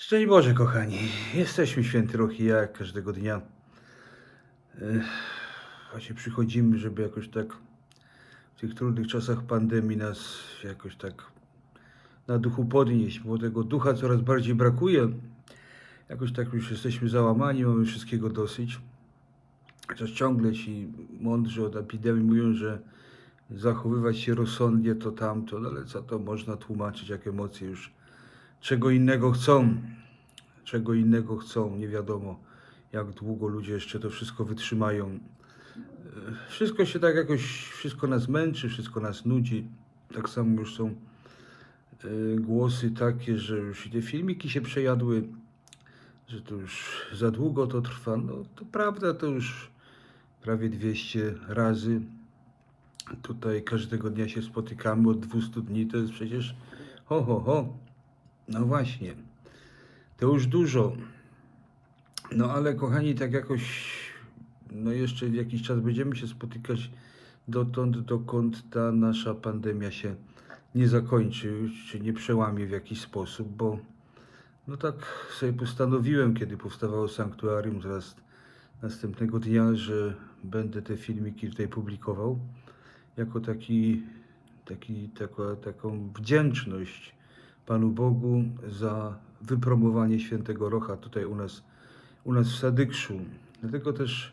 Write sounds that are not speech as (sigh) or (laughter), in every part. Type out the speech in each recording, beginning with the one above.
Szczęść Boże, kochani. Jesteśmy święty rok i ja każdego dnia. Ech, Właśnie przychodzimy, żeby jakoś tak w tych trudnych czasach pandemii nas jakoś tak na duchu podnieść, bo tego ducha coraz bardziej brakuje. Jakoś tak już jesteśmy załamani, mamy wszystkiego dosyć. Chociaż ciągle ci mądrzy od epidemii mówią, że zachowywać się rozsądnie to tamto, no ale co to można tłumaczyć, jak emocje już czego innego chcą, czego innego chcą, nie wiadomo jak długo ludzie jeszcze to wszystko wytrzymają. E, Wszystko się tak jakoś, wszystko nas męczy, wszystko nas nudzi. Tak samo już są e, głosy takie, że już i te filmiki się przejadły, że to już za długo to trwa. No to prawda, to już prawie 200 razy. Tutaj każdego dnia się spotykamy od 200 dni, to jest przecież ho, ho, ho. No właśnie, to już dużo. No ale kochani, tak jakoś, no jeszcze jakiś czas będziemy się spotykać dotąd, dokąd ta nasza pandemia się nie zakończy, czy nie przełamie w jakiś sposób, bo no tak sobie postanowiłem, kiedy powstawało sanktuarium, zaraz następnego dnia, że będę te filmiki tutaj publikował jako taki, taki, taka, taką wdzięczność Panu Bogu za wypromowanie świętego Rocha tutaj u nas, u nas w Sadykszu. Dlatego też,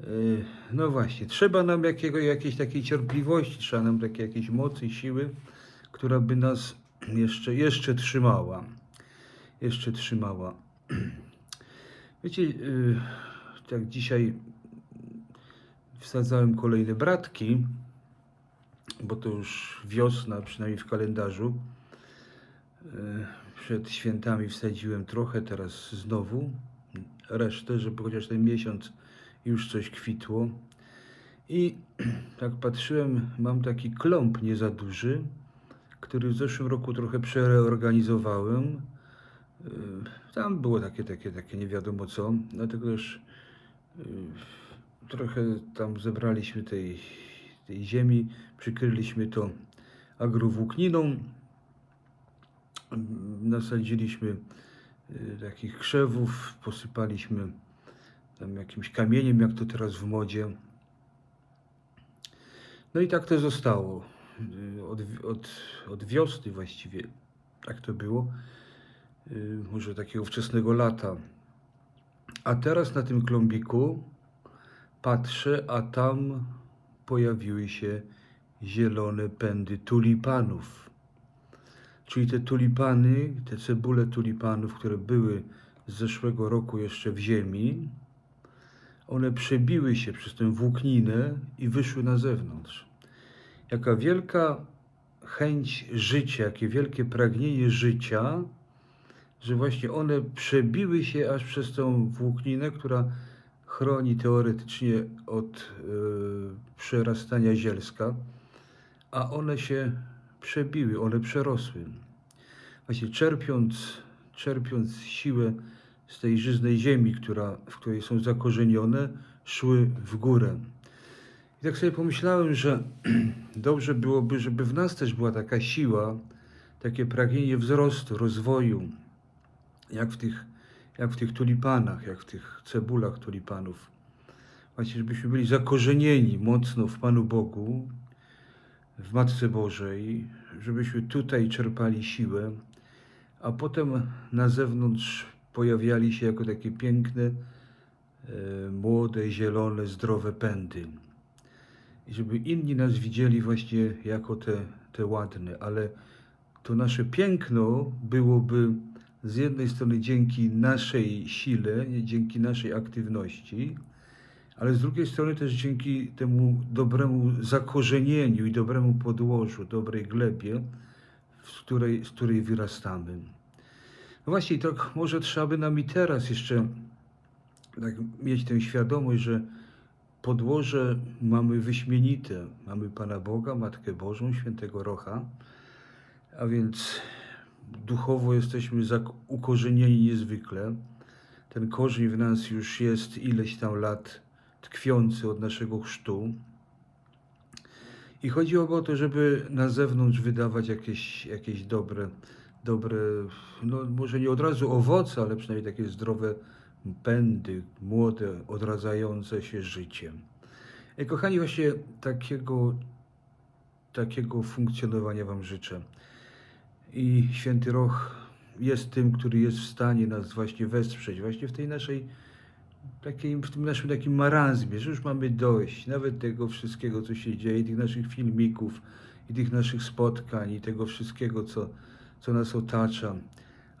yy, no właśnie, trzeba nam jakiego, jakiejś takiej cierpliwości, trzeba nam takiej jakiejś mocy siły, która by nas jeszcze, jeszcze trzymała. Jeszcze trzymała. Wiecie, yy, tak dzisiaj wsadzałem kolejne bratki, bo to już wiosna, przynajmniej w kalendarzu. E, Przed świętami wsadziłem trochę, teraz znowu resztę, żeby chociaż ten miesiąc już coś kwitło. I (clears throat) tak patrzyłem, mam taki klomp nie za duży, który w zeszłym roku trochę przereorganizowałem. E, Tam było takie, takie, takie nie wiadomo co, dlatego też e, trochę tam zebraliśmy tej, tej ziemi, przykryliśmy to agrowłókniną, nasadziliśmy y, takich krzewów, posypaliśmy tam jakimś kamieniem, jak to teraz w modzie. No i tak to zostało. Y, Od, od, od wiosny właściwie tak to było. Y, Może takiego wczesnego lata. A teraz na tym klombiku patrzę, a tam pojawiły się zielone pędy tulipanów. Czyli te tulipany, te cebule tulipanów, które były z zeszłego roku jeszcze w ziemi, one przebiły się przez tę włókninę i wyszły na zewnątrz. Jaka wielka chęć życia, jakie wielkie pragnienie życia, że właśnie one przebiły się aż przez tą włókninę, która chroni teoretycznie od e, przerastania zielska, a one się przebiły, one przerosły. Właśnie czerpiąc, czerpiąc siłę z tej żyznej ziemi, która, w której są zakorzenione, szły w górę. I tak sobie pomyślałem, że (clears throat) dobrze byłoby, żeby w nas też była taka siła, takie pragnienie wzrostu, rozwoju, jak w tych, jak w tych tulipanach, jak w tych cebulach tulipanów. Właśnie, żebyśmy byli zakorzenieni mocno w Panu Bogu, w Matce Bożej, żebyśmy tutaj czerpali siłę, a potem na zewnątrz pojawiali się jako takie piękne, e, młode, zielone, zdrowe pędy. I żeby inni nas widzieli właśnie jako te, te ładne, ale to nasze piękno byłoby z jednej strony dzięki naszej sile, dzięki naszej aktywności, ale z drugiej strony też dzięki temu dobremu zakorzenieniu i dobremu podłożu, dobrej glebie, z której, z której wyrastamy. No właśnie, tak może trzeba by nam i teraz jeszcze tak mieć tę świadomość, że podłoże mamy wyśmienite. Mamy Pana Boga, Matkę Bożą, Świętego Rocha, a więc duchowo jesteśmy ukorzenieni niezwykle. Ten korzeń w nas już jest ileś tam lat tkwiący od naszego chrztu. I chodzi o to, żeby na zewnątrz wydawać jakieś, jakieś dobre, dobre, no może nie od razu owoce, ale przynajmniej takie zdrowe pędy, młode, odradzające się życiem. I kochani, właśnie takiego, takiego funkcjonowania Wam życzę. I święty Roch jest tym, który jest w stanie nas właśnie wesprzeć, właśnie w tej naszej, takiej, w tym naszym takim marazmie, że już mamy dość, nawet tego wszystkiego, co się dzieje, tych naszych filmików, i tych naszych spotkań, i tego wszystkiego, co, co nas otacza.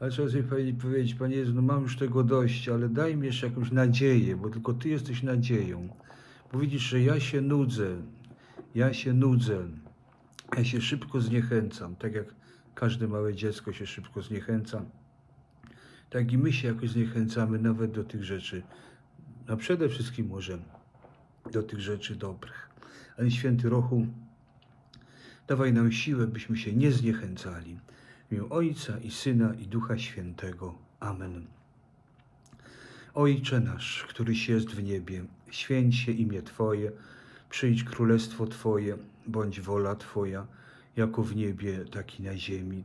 Ale trzeba sobie powiedzieć, Panie Jezu, no mam już tego dość, ale daj mi jeszcze jakąś nadzieję, bo tylko Ty jesteś nadzieją. Bo widzisz, że ja się nudzę, ja się nudzę, ja się szybko zniechęcam, tak jak każde małe dziecko się szybko zniechęca. Tak i my się jakoś zniechęcamy nawet do tych rzeczy, no przede wszystkim może do tych rzeczy dobrych. Ale Święty Rochu, dawaj nam siłę, byśmy się nie zniechęcali. W imię Ojca i Syna i Ducha Świętego. Amen. Ojcze nasz, któryś jest w niebie, święć się imię Twoje, przyjdź królestwo Twoje, bądź wola Twoja, jako w niebie, tak i na ziemi.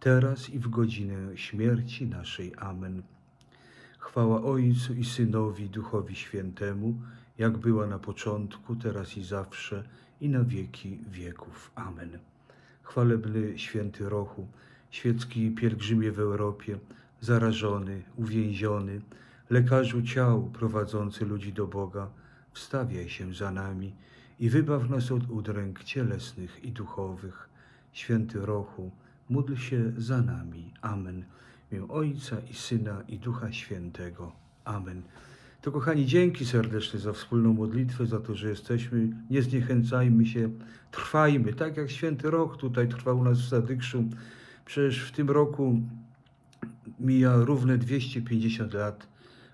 teraz i w godzinę śmierci naszej. Amen. Chwała Ojcu i Synowi, Duchowi Świętemu, jak była na początku, teraz i zawsze, i na wieki wieków. Amen. Chwalebny święty Rochu, świecki pielgrzymie w Europie, zarażony, uwięziony, lekarzu ciał prowadzący ludzi do Boga, wstawiaj się za nami i wybaw nas od udręk cielesnych i duchowych. Święty Rochu, módl się za nami. Amen. W imię Ojca i Syna i Ducha Świętego. Amen. To kochani, dzięki serdeczne za wspólną modlitwę, za to, że jesteśmy. Nie zniechęcajmy się, trwajmy, tak jak święty rok tutaj trwał u nas w Zadykszu. Przecież w tym roku mija równe 250 lat,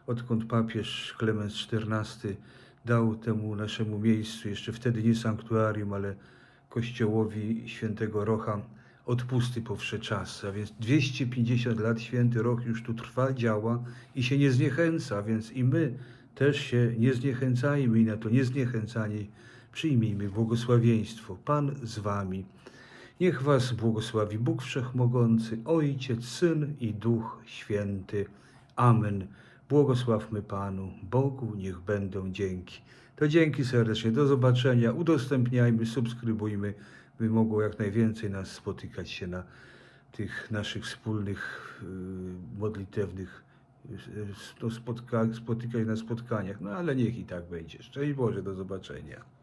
odkąd papież Klemens XIV dał temu naszemu miejscu, jeszcze wtedy nie sanktuarium, ale kościołowi świętego Rocha, odpusty po wsze. A więc 250 lat święty Roch już tu trwa, działa i się nie zniechęca, więc i my też się nie zniechęcajmy i na to niezniechęcanie przyjmijmy błogosławieństwo. Pan z wami. Niech was błogosławi Bóg Wszechmogący, Ojciec, Syn i Duch Święty. Amen. Błogosławmy Panu, Bogu niech będą dzięki. To dzięki serdecznie, do zobaczenia, udostępniajmy, subskrybujmy, by mogło jak najwięcej nas spotykać się na tych naszych wspólnych, y, modlitewnych, y, no, spotka- spotykać na spotkaniach. No ale niech i tak będzie. Szczęść Boże, do zobaczenia.